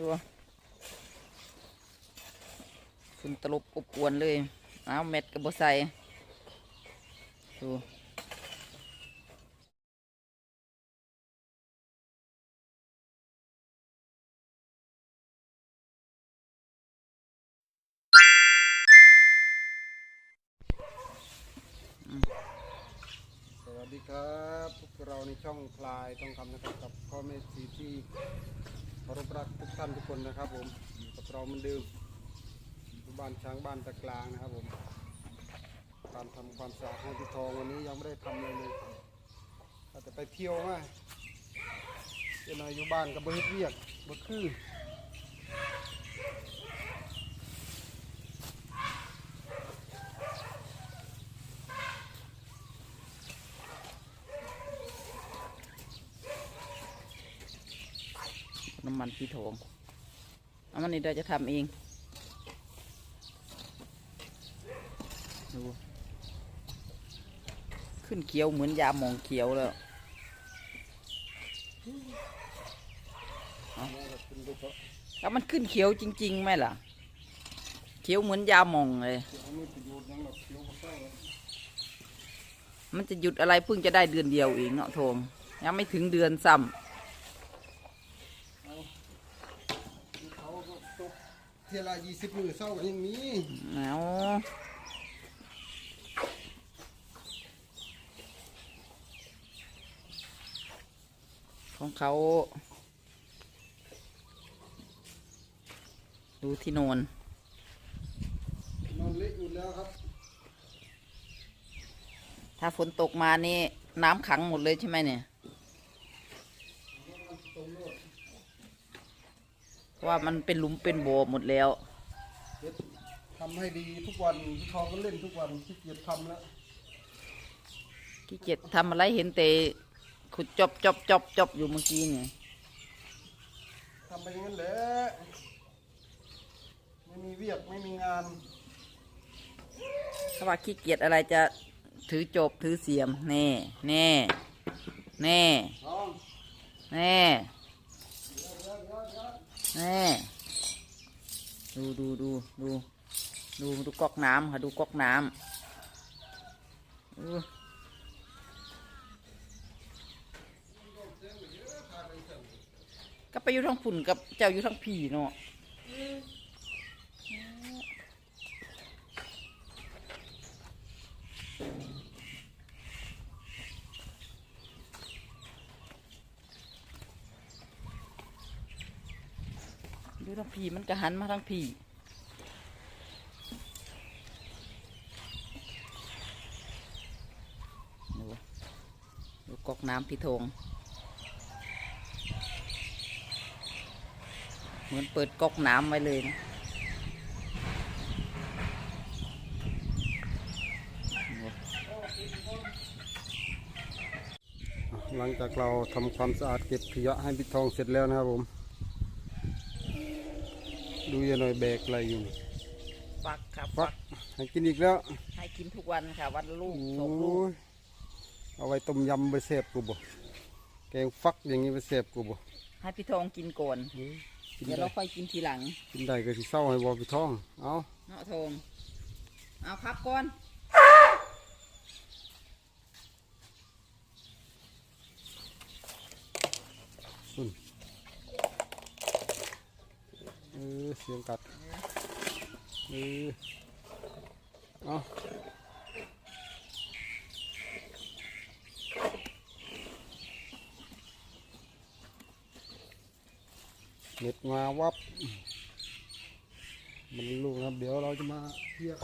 นี่วะฝุ่นตลบอบอวนเลยเอาเม็ดกับบใส่ดูสวัสดีครับ พวกเราในช่องพลายต้องคำนะครับกับพ่อแม่สีที่ารพรักทุกท่านทุกคนนะครับผมอยู่กับเราเหมือนเดิมบ้านช้างบ้านตะกลางนะครับผมการทำความสะอาดให้ที่ทองวันนี้ยังไม่ได้ทำเลยเลยอาจจะไปเที่ยวมาเจ้านายอยู่บ้านกับเบิร์ดเรียกบ่คือ น้ำมันพี่โถงเอามันนี่เราจะทำเอง ดู ขึ้นเขียวเหมือนยาหมองเขียวแล้วแล้วมันขึ้นเขียวจริงๆไหมล่ะ เขียวเหมือนยาหมองเลย มันจะหยุดอะไรเพิ่งจะได้เดือนเดียวเองเนาะโทงยังไม่ถึงเดือนซ้เขาก็ตก เที่ยวละยี่สิบมือเศร้าก็ยังมีำเอาของเขา ดูที่โนนนอนเละอยู่แล้วครับ ถ้าฝนตกมานี่ น้ำขังหมดเลยใช่ไหมเนี่ย เพราะว่ามันเป็นหลุมเป็นโบหมดแล้วเฮ็ดทำให้ดีทุกวันพี่ทองก็เล่นทุกวันขี้เกียจทำแล้วขี้เกียจทำอะไรเห็นแต่ขุดจบจบจบจบอยู่เมื่อกี้เนี่ยทำไปอย่างนั้นแหละไม่มีเวียกไม่มีงานถ้าว่าขี้เกียจอะไรจะถือจบถือเสียมแน่แน่แน่น้อง แน่แน่ดูดูดูดู ดูดูก๊อกน้ำค่ะดูก๊อกน้ำก็ไปอยู่ทั้งฝุ่นกับเจ้าอยู่ทั้งผีเนาะ อยู่ทั้งผีมันก็หันมาทั้งผีดูดูกอกน้ำพี่ธงเหมือนเปิดกอกน้ำไว้เลยนะหลังจากเราทำความสะอาดเก็บขยะให้พี่ทองเสร็จแล้วนะครับผม ดูยายหน่อยแบกอะไรอยู่ฟักครับฟักให้กินอีกแล้วให้กินทุกวันค่ะ วันละลูกโอ้สองลูกยเอาไว้ต้มยำไปเสพกูบ่แกงฟักอย่างนี้ไปเสพกูบ่ให้พี่ทองกินก่อนอืมกินเดี๋ยวได้เราค่อยกินทีหลังกินได้ก็สิเศร้าให้บอพี่ทอง เอาเนาะทองเอาพับก่อนเอ อเสียงกัดเออเอาเน็ตมาวับ มันลูกนะครับ เดี๋ยวเราจะมาเทียบ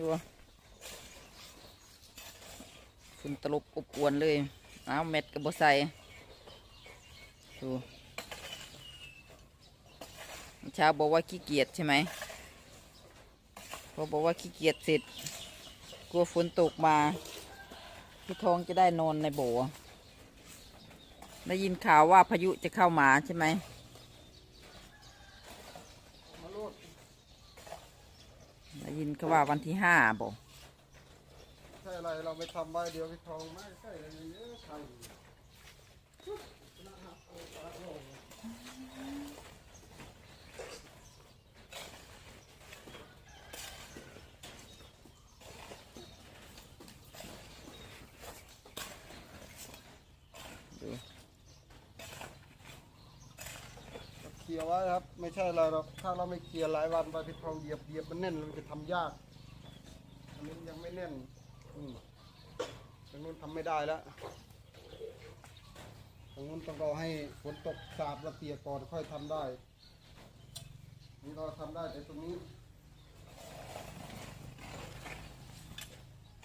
นี่วะฝุ่นตลบอบอวนเลยเอาเม็ดกับบใส่ดูเมื่อเช้าบอกว่าขี้เกียจใช่ไหมพอบอกว่าขี้เกียจเสร็จกลัวฝนตกมาพี่ทองจะได้นอนในโบได้ยินข่าวว่าพายุจะเข้ามาใช่ไหม มาโลด ได้ยินก็ว่าวันที่ห้าบอกใช่อะไรเราไปทำใบเดียวพี่ทองมาใช่อะไรเยอะทา ลียร์ไว้ครับ ไม่ใช่อะไรหรอกถ้าเราไม่เคลียร์หลายวันไปพี่ทองเหยียบเหยียบมันแน่นมันจะทำยากอันนี้ยังไม่แน่นอืมตรงนู้นทำไม่ได้แล้วตรงนู้นต้องรอให้ฝนตกสาดและเปียกก่อนค่อยทำได้ นี่เราทำได้แต่ตรงนี้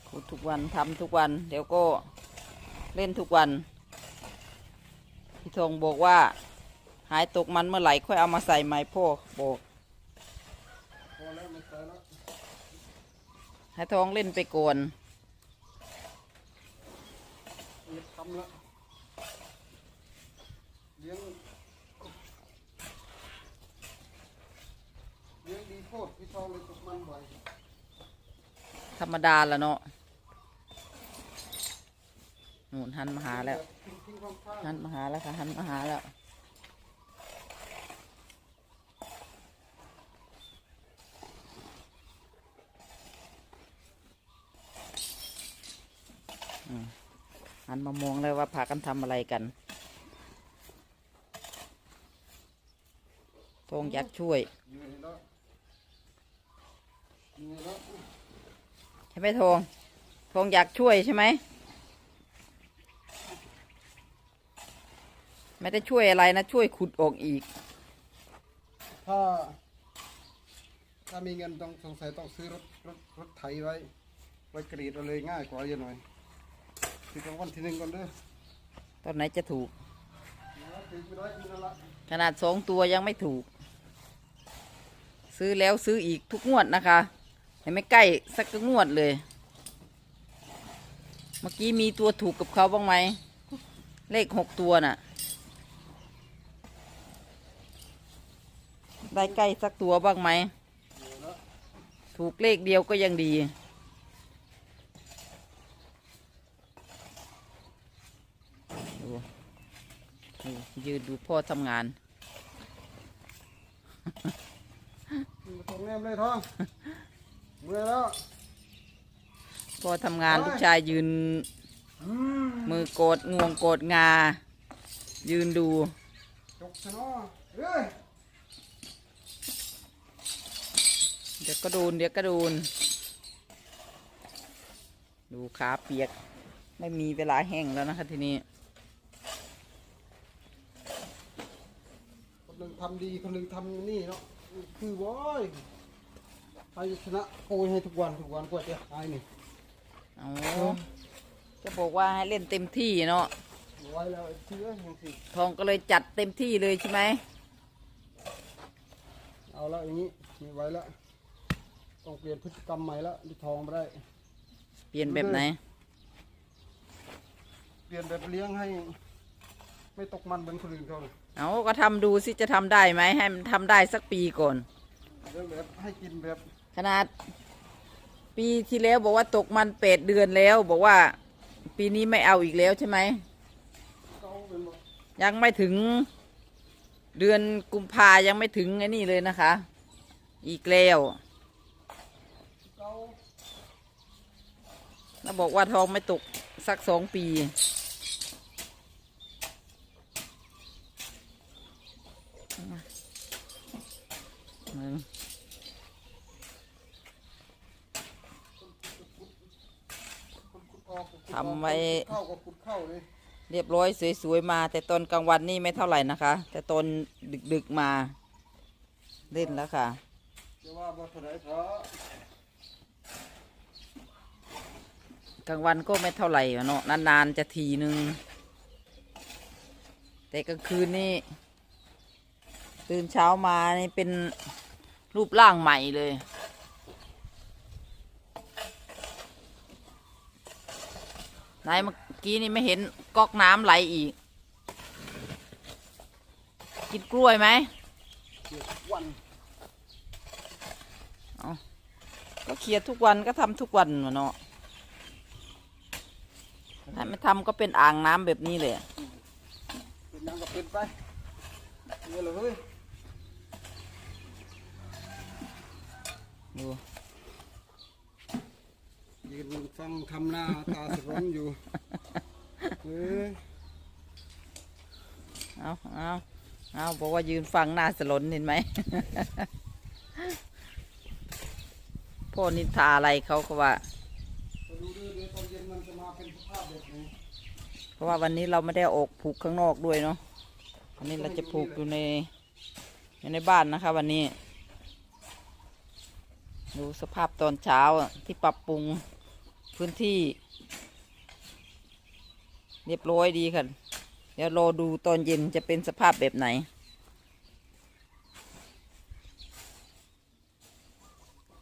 ขุดทุกวันทำทุกวัน เดี๋ยวก็เล่นทุกวัน พี่ธงบอกว่า หายตกมันเมื่อไหร่ค่อยเอามาใส่ไม้พ่อบอกพอแล้วไม่ใส่ล้วให้ทองเล่นไปก่อนนี่ทำล้วเลี้ยงเลี้ยงดีโคตรพี่ทองเลยตกมันบ่อยธรรมดาละเนาะนู่นหันมาหาแล้วหันมาหาแล้วค่ะหันมาหาแล้ว หันมามองเลยว่าพากันทำอะไรกันทงอยากช่วยๆอยู่นี่แล้วยใช่ไหมทงทงอยากช่วยใช่ไหมไม่ได้ช่วยอะไรนะ ช่วยขุดออกอีก ถ้า ถ้ามีเงินต้องสงสัยต้องซื้อรถรถรถไถไว้ ไว้กรีดเอาเลยง่ายกว่าเยอะหน่อย ติดรางวัลที่หนึ่งก่อนเด้อตอนไหนจะถูกเดี๋ยวติดไม่ได้มีนั่นละขนาดสองตัวยังไม่ถูก ซื้อแล้วซื้ออีกทุกงวดนะคะเห็นไม่ใกล้สักงวดเลย เมื่อกี้มีตัวถูกกับเขาบ้างไหม เลขหกตัวน่ะ ได้ใกล้สักตัวบ้างไหม ถูกเลขเดียวก็ยังดี ยืนดูพ่อทำงานมาส่งแนมเลยท้องเมื่อยแล้วพ่อทำงานลูกชายยืนอืมมือโกดงวงโกดงา ยืนดูจกซะเนาะเอ้ยเดี๋ยวก็โดนเดี๋ยวก็โดนดูขาเปียก ไม่มีเวลาแห้งแล้วนะคะทีนี้ คนหนึ่งทำดีคนหนึ่งทำนี่เนาะคือโว้ยใครจะชนะโกยให้ทุกวันทุกวันกว่าจะหายนี่เอาจะบอกว่าให้เล่นเต็มที่เนาะไว้แล้วไอ้เชื้อยังสิทองก็เลยจัดเต็มที่เลยใช่ไหมเอาละอย่างนี้มีไว้แล้วต้องเปลี่ยนพฤติกรรมใหม่แล้วดิทองไม่ได้ เปลี่ยนแบบไหน เปลี่ยนแบบเลี้ยงให้ ไม่ตกมันเหมือนคนอื่นเขาเลยเอาก็ทำดูสิจะทำได้ไหมให้มันทำได้สักปีก่อนเลี้ยงแบบให้กินแบบขนาด ปีที่แล้วบอกว่าตกมันเป็ดเดือนแล้ว บอกว่า ปีนี้ไม่เอาอีกแล้วใช่ไหม เขาเป็นแบบยังไม่ถึงเดือนกุมภายังไม่ถึงไอ้นี่เลยนะคะ อีกแล้วเขาแล้วบอกว่าทองไม่ตกสักสองปี มึง ขุดออกขุดออก ทำไว้ขุดเข้าก็ขุดเข้าเลยเรียบร้อยสวยๆมา แต่ตอนกลางวันนี่ไม่เท่าไหร่นะคะ แต่ตอนดึกๆมาเล่นแล้วค่ะจะว่าบ่เท่าไหรเถอะกลางวันก็ไม่เท่าไหร่อะเนาะนานๆจะทีนึง แต่กลางคืนนี่ตื่นเช้ามานี่เป็น รูปร่างใหม่เลย ไหนเมื่อกี้นี่ไม่เห็นก๊อกน้ำไหลอีก กินกล้วยไหมเดี๋ยวทุกวันเอาก็เคลียร์ทุกวันก็ทำทุกวันวะเนาะถ้าไม่ทำก็เป็นอ่างน้ำแบบนี้เลย เป็นยังก็เป็นไปเนี่ยเลยเฮ้ย ดูยืนฟังทำหน้าตาสร้อนอยู่เฮ้ยเอาเอาเอาบอกว่ายืนฟังหน้าสลนเห็นไหม พ่อนินทาอะไรเขาก็ว่าไปดูด้วยเดี๋ยวตอนเย็นมันจะมาเป็นสภาพแบบไหนเพราะว่าวันนี้เราไม่ได้ออกผูกข้างนอกด้วยเนาะวันนี้เราจะผูกอยู่ในอยู่ในบ้านนะคะ วันนี้ ดูสภาพตอนเช้าที่ปรับปรุงพื้นที่ เรียบร้อยดีค่ะ เดี๋ยวรอดูตอนเย็นจะเป็นสภาพแบบไหน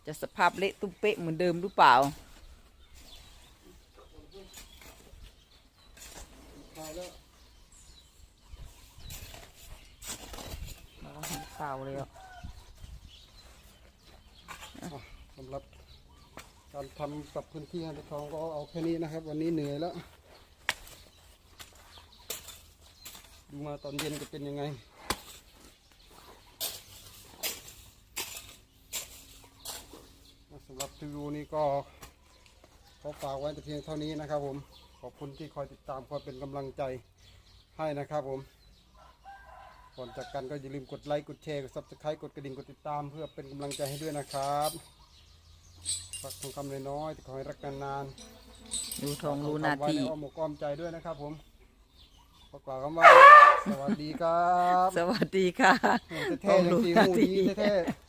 จะสภาพเละตุ้มเป๊ะเหมือนเดิมหรือเปล่าข่าวแล้วเราก็เห็นข่าเลยอะ สำห รับการทำปรับพื้นที่ให้ทองก็เอาแค่นี้นะครับ วันนี้เหนื่อยแล้ว ดูมาตอนเย็นจะเป็นยังไงสำหรับรีวิวนี้ก็ขอฝากไว้แต่เพียงเท่านี้นะครับผม ขอบคุณที่คอยติดตามคอยเป็นกำลังใจให้นะครับผม ก่อนจากกันก็อย่าลืมกดไลค์ กดแชร์ กดซับสไครต์กดกระดิ่ง กดติดตามเพื่อเป็นกำลังใจให้ด้วยนะครับ ฝากทองคำน้อยๆที่ขอให้รักนานดูๆทองรู้หน้าฝกทำไว้ที่ในอ้อมอกอ้อมใจด้วยนะครับผมขอกล่าวคำว่า สวัสดีครับ สวัสดีค่ะเท่ๆอย่างสีหูดีเท่ๆ